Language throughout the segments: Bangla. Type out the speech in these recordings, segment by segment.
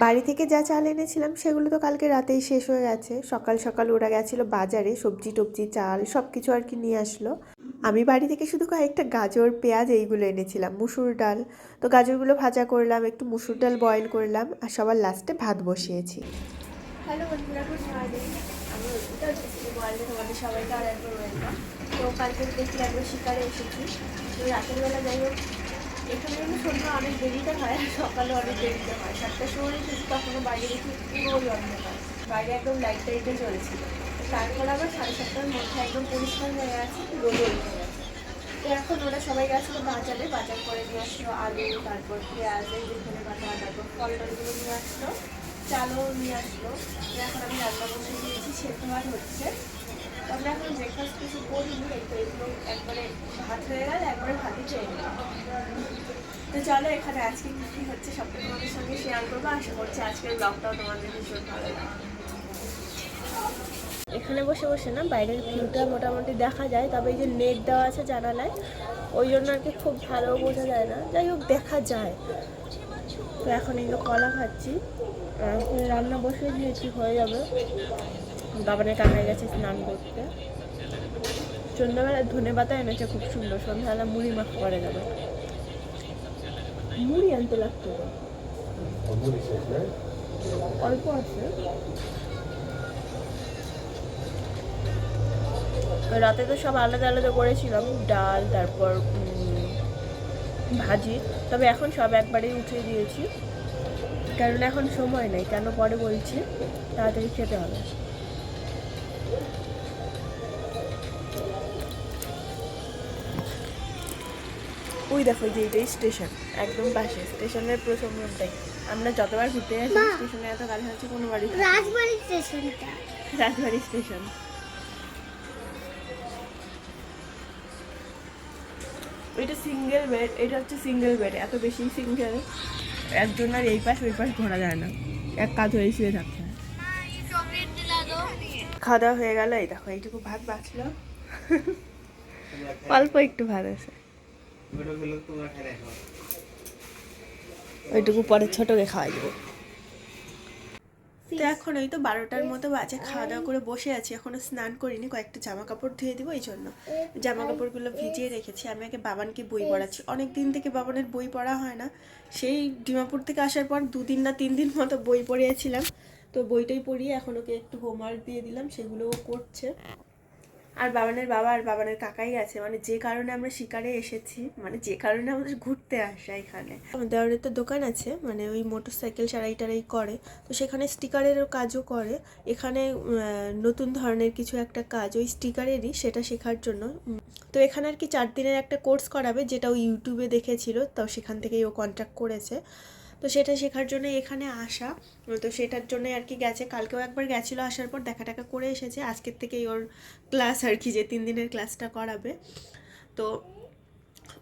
বাড়ি থেকে যা চাল এনেছিলাম সেগুলো তো কালকে রাতেই শেষ হয়ে গেছে। সকাল সকাল ওরা গেছিল বাজারে, সবজি টবজি, চাল সব কিছু আর কি নিয়ে আসলো। আমি বাড়ি থেকে শুধু কয়েকটা গাজর, পেঁয়াজ এইগুলো এনেছিলাম, মুসুর ডাল। তো গাজরগুলো ভাজা করলাম, একটু মুসুর ডাল বয়েল করলাম আর সবার লাস্টে ভাত বসিয়েছি। আমি তো কালকে দেখি একবার শিকারে এসেছি। রাতের বেলা যাই হোক এখানে কিন্তু সন্ধ্যা অনেক দেরিতে হয় আর সকালে অনেক দেরিতে হয়। সাতটার সময় এসেছি তখনও বাইরে দেখি পুরোই অন্ধকার বাইরে একদম লাইট টাইটে চলেছিল তারপর আবার সাড়ে সাতটার মধ্যে একদম পরিষ্কার হয়ে আছে, রোদ উঠে এখন ওরা সবাই গেছিল বাজারে, বাজার করে নিয়ে আসলো আলু, তারপর পেঁয়াজ, এই যে ধনে পাতা, তারপর ফল টলগুলো নিয়ে আসলো, চালও নিয়ে আসলো। এখন আমি রান্না বসে দিয়েছি সেদ্ধ ভাত হচ্ছে। তো চলো এখানে আজকে হচ্ছে তোমাদের সঙ্গে শেয়ার করব আশা করছি আজকের ব্লগটাও তোমাদের ভীষণ ভালো এখানে বসে বসে না, বাইরের ভিউটা মোটামুটি দেখা যায়, তবে এই যে নেট দেওয়া আছে জানালায়, ওই জন্য আর কি খুব ভালো বোঝা যায় না। যাই হোক, দেখা যায়। তো এখন এগুলো কলা খাচ্ছি। রান্না বসে দিয়েছি হয়ে যাবে? বাবানের কাকায় গেছে স্নান করতে। সন্ধ্যাবেলা ধনে পাতা এনেছে, খুব সুন্দর। সন্ধ্যাবেলা মুড়ি মাখ করে যাবে মুড়ি আনতে লাগতো। অল্প আছে। রাতে তো সব আলাদা আলাদা করেছিলাম, ডাল, তারপর ভাজি। তবে এখন সব একবারেই উঠিয়ে দিয়েছি। কারণ এখন সময় নেই, কেন পরে বলছি? তাড়াতাড়ি খেতে হবে। ওই দেখো যে এটাই স্টেশন একদম পাশে। স্টেশনের প্রথম রুমটাই আমরা যতবার ঘুরতে আসি স্টেশনে এত গাড়ি হচ্ছে কোনো বাড়ি রাজবাড়ি স্টেশনটা রাজবাড়ি স্টেশন এটা সিঙ্গেল বেড এটা হচ্ছে সিঙ্গেল বেড এত বেশি সিঙ্গেল একজন আর এই পাশ ওই পাশ ঘোরা যায় না। এক কাজ হয়ে শুয়ে থাকতে হয় খাওয়া দাওয়া হয়ে গেল এই দেখো এইটুকু ভাত বাঁচলো। অল্প একটু ভাত আছে। ওইটুকু পরে ছোটকে খাওয়াই দেবো। তো এখন ওই তো বারোটার মতো বাজে খাওয়া দাওয়া করে বসে আছি। এখনও স্নান করিনি কয়েকটা জামা কাপড় ধুয়ে দিব এই জন্য। জামা কাপড়গুলো ভিজিয়ে রেখেছি। আমি আগে বাবানকে বই পড়াচ্ছি। অনেক দিন থেকে বাবানের বই পড়া হয় না। সেই ডিমাপুর থেকে আসার পর দুদিন না তিন দিন মতো বই পড়িয়েছিলাম। তো বইটাই পড়িয়ে এখন ওকে একটু হোমওয়ার্ক দিয়ে দিলাম সেগুলোও করছে। আর বাবানের বাবা আর বাবানের কাকাই আছে মানে যে কারণে আমরা শিকারে এসেছি মানে যে কারণে আমাদের ঘুরতে আসা এখানে। দেওয়ারের তো দোকান আছে মানে ওই মোটর সাইকেল সারাই টারাই করে, তো সেখানে স্টিকারেরও কাজও করে। এখানে নতুন ধরনের কিছু একটা কাজ, ওই স্টিকারেরই সেটা শেখার জন্য। তো এখানে আর কি চার দিনের একটা কোর্স করাবে, যেটা ও ইউটিউবে দেখেছিল, তো সেখান থেকেই ও কন্ট্যাক্ট করেছে। তো সেটা শেখার জন্য এখানে আসা। তো সেটার জন্য আর কি গেছে। কালকেও একবার গেছিল আসার পর দেখা টাকা করে এসেছে। আজকের থেকেই ওর ক্লাস আর কি যে তিন দিনের ক্লাসটা করাবে। তো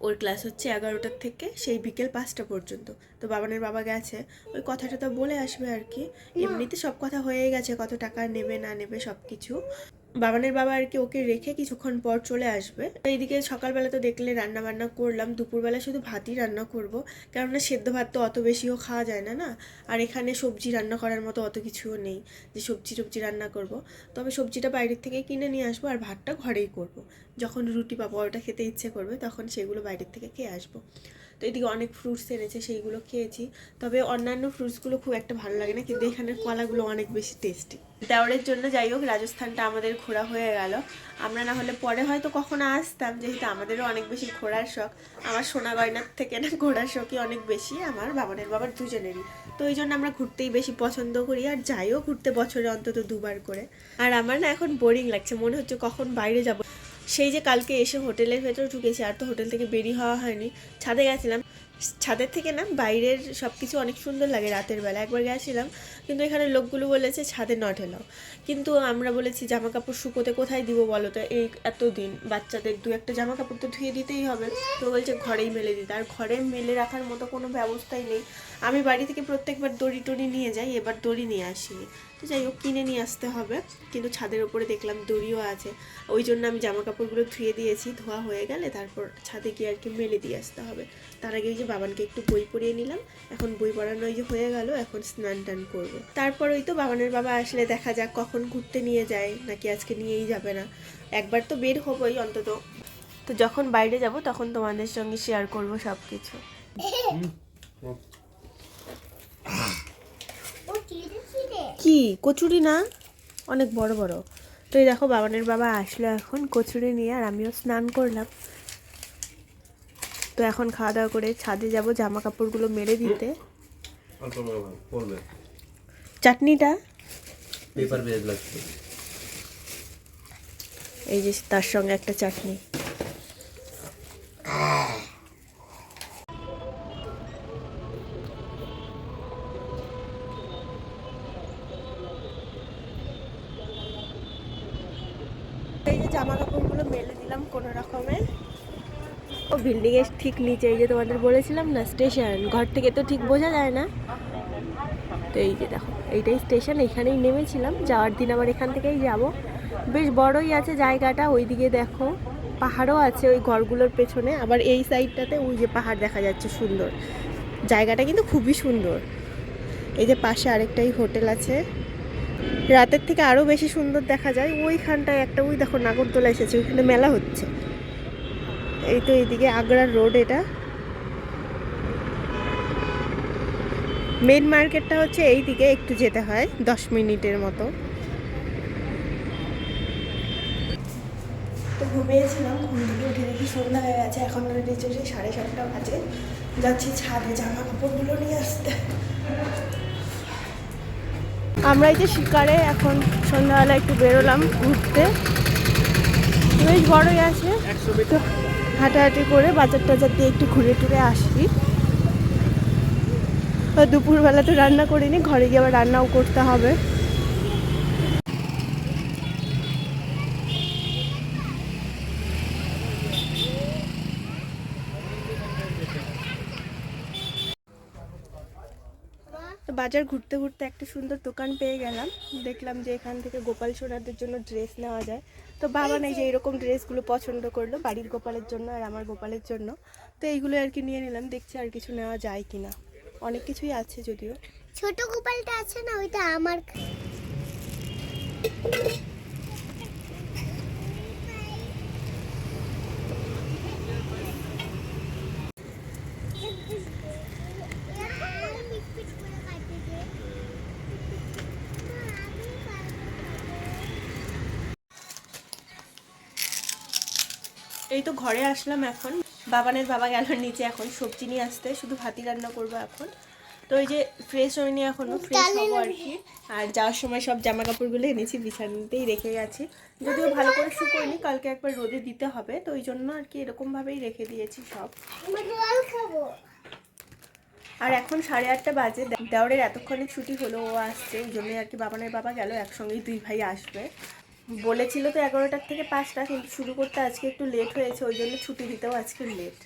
ওর ক্লাস হচ্ছে এগারোটার থেকে সেই বিকেল পাঁচটা পর্যন্ত। তো বাবানের বাবা গেছে। ওই কথাটা তো বলে আসবে আর কি। এমনিতে সব কথা হয়ে গেছে। কত টাকা নেবে না নেবে সব কিছু বাবানের বাবা আর কি ওকে রেখে কিছুক্ষণ পর চলে আসবে। এইদিকে সকালবেলা তো দেখলে রান্না বান্না করলাম, দুপুরবেলা শুধু ভাতই রান্না করব। কেননা সেদ্ধ ভাত তো অত বেশিও খাওয়া যায় না না? আর এখানে সবজি রান্না করার মতো অত কিছুও নেই, যে সবজি টবজি রান্না করব। তবে সবজিটা বাইরের থেকে কিনে নিয়ে আসব আর ভাতটা ঘরেই করব। যখন রুটি বা পরোটা খেতে ইচ্ছে করবে তখন সেগুলো বাইরের থেকে খেয়ে আসব। তো এদিকে অনেক ফ্রুটস এনেছে, সেইগুলো খেয়েছি। তবে অন্যান্য ফ্রুটসগুলো খুব একটা ভালো লাগে না, কিন্তু এখানের কলাগুলো অনেক বেশি টেস্টি দেওয়ারের জন্য যাই হোক, রাজস্থানটা আমাদের ঘোরা হয়ে গেল। আমরা না হলে পরে হয়তো কখনো আসতাম, যেহেতু আমাদেরও অনেক বেশি ঘোরার শখ। আমার সোনা গয়নার থেকে না ঘোরার শখই অনেক বেশি, আমার বাবানের বাবার দুজনেরই। তো ওই জন্য আমরা ঘুরতেই বেশি পছন্দ করি, আর যাইও ঘুরতে বছরে অন্তত দুবার করে। আর আমার না এখন বোরিং লাগছে, মনে হচ্ছে কখন বাইরে যাব। সেই যে কালকে এসে হোটেলের ভেতর ঢুকেছি, আর তো হোটেল থেকে বেরিয়ে হওয়া হয়নি। ছাদে গেছিলাম। ছাদের থেকে না বাইরের সব কিছু অনেক সুন্দর লাগে রাতের বেলা। একবার গেছিলাম, কিন্তু এখানে লোকগুলো বলেছে ছাদে ন ঢেলাও কিন্তু আমরা বলেছি জামা কাপড় শুকোতে কোথায় দিব বলো তো? এই এত দিন বাচ্চাদের দু একটা জামা কাপড় তো ধুয়ে দিতেই হবে। তো বলছে ঘরেই মেলে দিতে। আর ঘরে মেলে রাখার মতো কোনো ব্যবস্থাই নেই। আমি বাড়ি থেকে প্রত্যেকবার দড়ি টড়ি নিয়ে যাই, এবার দড়ি নিয়ে আসিনি তো যাই হোক, কিনে নিয়ে আসতে হবে। কিন্তু ছাদের উপরে দেখলাম দড়িও আছে। ওই জন্য আমি জামা কাপড়গুলো ধুয়ে দিয়েছি, ধোয়া হয়ে গেলে তারপর ছাদে গিয়ে আর কি মেলে দিয়ে আসতে হবে। তার আগে ওই যে বাবানকে একটু বই পড়িয়ে নিলাম। এখন বই পড়ানো ওই যে হয়ে গেল এখন স্নান টান করব। তারপর ওই তো বাবানের বাবা আসলে দেখা যাক কখন ঘুরতে নিয়ে যায় নাকি আজকে নিয়েই যাবে না। একবার তো বের হবোই অন্তত। তো যখন বাইরে যাব তখন তোমাদের সঙ্গে শেয়ার করব সব কিছু কি? কচুরি না? অনেক বড় বড়। তো এই দেখো বাবানের বাবা আসলো এখন কচুরি নিয়ে আর আমিও স্নান করলাম। তো এখন খাওয়া দাওয়া করে ছাদে যাব জামা কাপড়গুলো মেরে দিতে চাটনিটা? পেপার এই যে তার সঙ্গে একটা চাটনি। ও বিল্ডিং এর ঠিক নিচে, এই যে তোমাদের বলেছিলাম না স্টেশন ঘর থেকে তো ঠিক বোঝা যায় না। তো এই যে দেখো, এইটাই স্টেশন এখানেই নেমেছিলাম। যাওয়ার দিন আবার এখান থেকেই যাব। বেশ বড়ই আছে জায়গাটা, ওইদিকে দেখো, পাহাড়ও আছে ওই ঘরগুলোর পেছনে। আবার এই সাইডটাতে ওই যে পাহাড় দেখা যাচ্ছে, সুন্দর। জায়গাটা কিন্তু খুবই সুন্দর। এই যে পাশে আরেকটাই হোটেল আছে। রাতের থেকে আরও বেশি সুন্দর দেখা যায়। ওইখানটায় একটা, ওই দেখো নাগরদোলা এসেছে, ওইখানে মেলা হচ্ছে। এই তো এইদিকে আগ্রার রোড এটা। মেন মার্কেটটা হচ্ছে এই দিকে একটু যেতে হয় দশ মিনিটের মতো। তো ঘুমিয়েছিলাম ঘুম থেকে উঠে দেখি সন্ধ্যা হয়ে গেছে এখন সেই সাড়ে সাতটা বাজে। যাচ্ছি ছাদে জামা কাপড়গুলো নিয়ে আসতে। আমরা এই যে শিকারে এখন সন্ধ্যাবেলা একটু বেরোলাম ঘুরতে। বেশ বড়ই আছে। তো হাঁটাহাঁটি করে বাজার টাজার দিয়ে একটু ঘুরে টুরে আসি। দুপুরবেলা তো রান্না করিনি, ঘরে গিয়ে আবার রান্নাও করতে হবে। বাজার ঘুরতে ঘুরতে একটা সুন্দর দোকান পেয়ে গেলাম। দেখলাম যে এখান থেকে গোপাল সোনারদের জন্য ড্রেস নেওয়া যায়। তো বাবা নেই যে এরকম ড্রেসগুলো পছন্দ করল বাড়ির গোপালের জন্য আর আমার গোপালের জন্য। তো এইগুলো আর কি নিয়ে নিলাম, দেখছি আর কিছু নেওয়া যায় কি না অনেক কিছুই আছে যদিও। ছোট গোপালটা আছে না, ওইটা আমার এই তো ঘরে আসলাম এখন। বাবানের বাবা গেল নিচে এখন সবজি নিয়ে আসতে শুধু ভাতি রান্না করব এখন। তো ওই যে ফ্রেশ হয়নি এখনও ফ্রেশ হব আর কি। আর যাওয়ার সময় সব জামা কাপড়গুলো এনেছি বিছানাতেই রেখে গেছি। যদিও ভালো করে শুকোয়নি কালকে একবার রোদে দিতে হবে তো ওই জন্য আর কি এরকমভাবেই রেখে দিয়েছি সব। আর এখন সাড়ে আটটা বাজে দে- দেওরের এতক্ষণে ছুটি হলো ও আসছে এই জন্যই আর কি বাবানের বাবা গেল একসঙ্গেই দুই ভাই আসবে। বলেছিল তো এগারোটার থেকে পাঁচটা কিন্তু শুরু করতে আজকে একটু লেট হয়েছে ওই জন্য ছুটি দিতেও আজকে লেট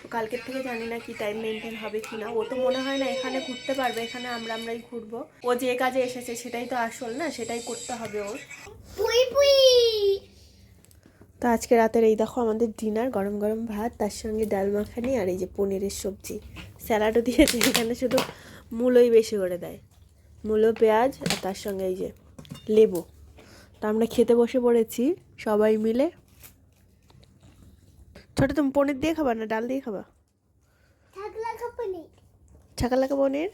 তো কালকের থেকে জানি না কি টাইম মেনটেন হবে কি না ও তো মনে হয় না এখানে ঘুরতে পারবে এখানে আমরা আমরাই ঘুরবো। ও যে কাজে এসেছে সেটাই তো আসল না সেটাই করতে হবে ওর। তো আজকে রাতের এই দেখো আমাদের ডিনার গরম গরম ভাত তার সঙ্গে ডাল মাখানি আর এই যে পনিরের সবজি। স্যালাডও দিয়েছে এখানে শুধু মূলোই বেশি করে দেয়। মূলো পেঁয়াজ আর তার সঙ্গে এই যে লেবু। তো আমরা খেতে বসে পড়েছি সবাই মিলে। ছোট তুমি পনির দিয়ে খাবা না ডাল দিয়ে খাবা? থাকলা কাপনি ছাকা লাগা পনির